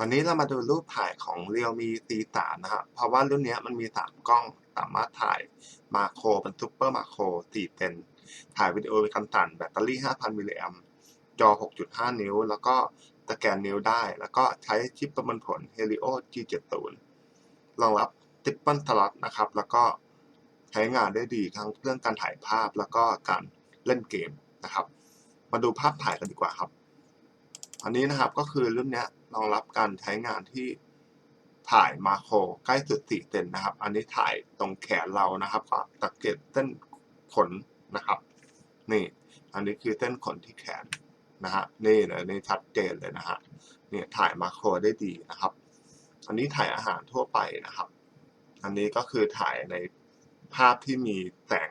วันนี้เรามาดูรูปถ่ายของ Realme C3 นะครับเพราะว่ารุ่นนี้มันมี 3 กล้องสามารถถ่ายมาโครเป็นซูเปอร์มาโคร4เซนถ่ายวิดีโอเป็นคำสั่นแบตเตอรี่ 5,000 มิลลิแอมป์จอ 6.5 นิ้ว แล้วก็สแกนนิ้วได้ แล้วก็ใช้ชิปประมวลผล Helio G70 รองรับ Triple Slot นะครับ แล้วก็ใช้งานได้ดีทั้งเรื่องการถ่ายภาพแล้วก็การเล่นเกมนะครับ มาดูภาพถ่ายกันดีกว่าครับ อันนี้นะครับก็คือรุ่นเนี้ย รองรับการใช้งานที่ถ่ายมาโครใกล้สุด4เซนนะครับ อันนี้ถ่ายตรงแขนเรานะครับก็สังเกตเส้นขนนะครับ นี่ อันนี้คือเส้นขนที่แขนนะฮะนี่เลยนี่ชัดเจนเลยนะฮะเนี่ยถ่ายมาโครได้ดีนะครับ อันนี้ถ่ายอาหารทั่วไปนะครับ อันนี้ก็คือถ่ายในภาพที่มีแสง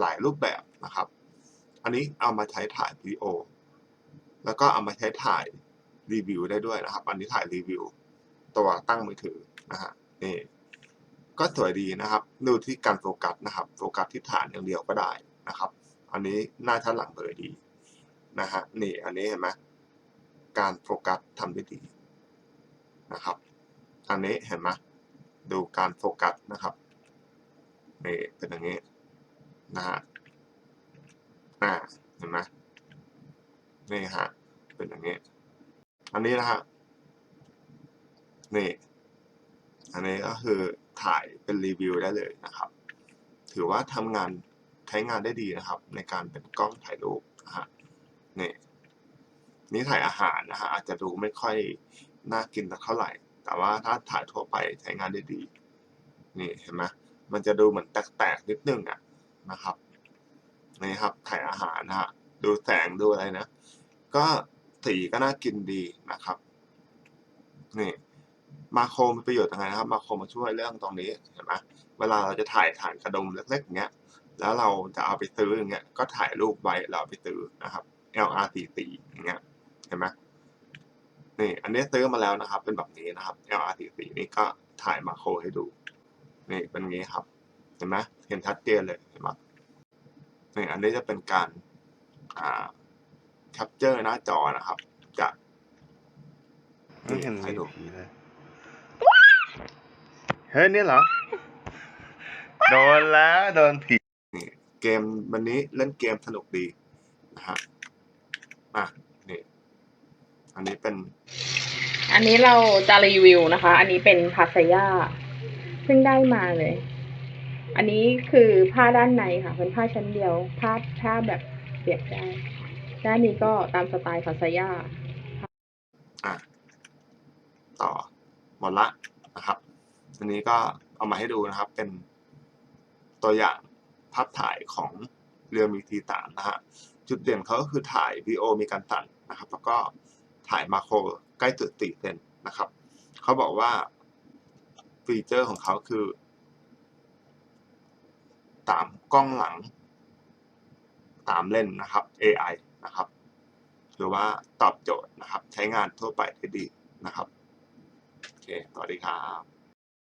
หลายรูปแบบนะครับ อันนี้เอามาใช้ถ่ายวิดีโอ แล้วก็เอามาใช้ถ่าย รีวิวได้ด้วยนะครับ อันนี้ถ่ายรีวิว ตัวตั้งมือถือนะฮะนี่ก็สวยดีนะครับ ดูที่การโฟกัสนะครับ โฟกัสที่ฐานอย่างเดียวก็ได้นะครับ อันนี้หน้าชั้นหลังเบลอดีนะฮะนี่อันนี้เห็นไหมการโฟกัสทำได้ดีนะครับ อันนี้เห็นไหมดูการโฟกัสนะครับนี่เป็นอย่างนี้นะฮะอ่าเห็นไหมนี่ฮะเป็นอย่างนี้ อันนี้นะฮะนี่อันนี้ก็คือถ่ายเป็นรีวิวได้เลยนะครับ ถือว่าทำงานใช้งานได้ดีนะครับ ในการเป็นกล้องถ่ายรูปนะฮะนี่นี่ถ่ายอาหารนะฮะอาจจะดูไม่ค่อยน่ากินสักเท่าไหร่ แต่ว่าถ้าถ่ายทั่วไปใช้งานได้ดี นี่เห็นไหมมันจะดูเหมือนแตกๆนิดนึงอะนะครับนี่ครับถ่ายอาหารนะฮะดูแสงดูอะไรนะ ก็ สีก็น่ากินดีนะครับ นี่มาโครมีประโยชน์ยังไงนะครับ มาโครมาช่วยเรื่องตรงนี้เห็นไหมเวลาเราจะถ่ายฐานกระดมเล็กๆอย่างเงี้ย แล้วเราจะเอาไปซื้ออย่างเงี้ย ก็ถ่ายรูปไว้เราเอาไปซื้อนะครับ LR44 อย่างเงี้ย เห็นไหมนี่ อันนี้ซื้อมาแล้วนะครับ เป็นแบบนี้นะครับ LR44 นี่ก็ถ่ายมาโครให้ดู นี่เป็นงี้ครับ เห็นไหมเห็นชัดเจนเลยเห็นไหมนี่อันนี้จะเป็นการอ่า แคปเจอร์หน้าจอนะครับ จะไม่เห็นให้มีดูผีเลยเฮ้ยนี่เหรอ โดนแล้วโดนผีนี่เกมวันนี้เล่นเกมสนุกดีนะฮะอะนี่อันนี้เป็น อันนี้เราจะรีวิวนะคะ อันนี้เป็นพาสยาเพิ่งได้มาเลย อันนี้คือผ้าด้านในค่ะ เป็นผ้าชั้นเดียว ผ้าผ้าแบบเปียกได้ ด้านนี้ก็ตามสไตล์พาสยาอะต่อหมดละนะครับ อันนี้ก็เอามาให้ดูนะครับ เป็นตัวอย่างภาพถ่ายของเรือมีทีตามนะฮะ จุดเด่นเขาก็คือถ่ายวีโอมีการตัดนะครับ แล้วก็ถ่ายมาโครใกล้จุดติเซนนะครับ เขาบอกว่าฟีเจอร์ของเขาคือ ตามกล้องหลัง ตามเล่นนะครับ AI นะครับหรือว่าตอบโจทย์นะครับ ใช้งานทั่วไปได้ดีนะครับ โอเคสวัสดีครับ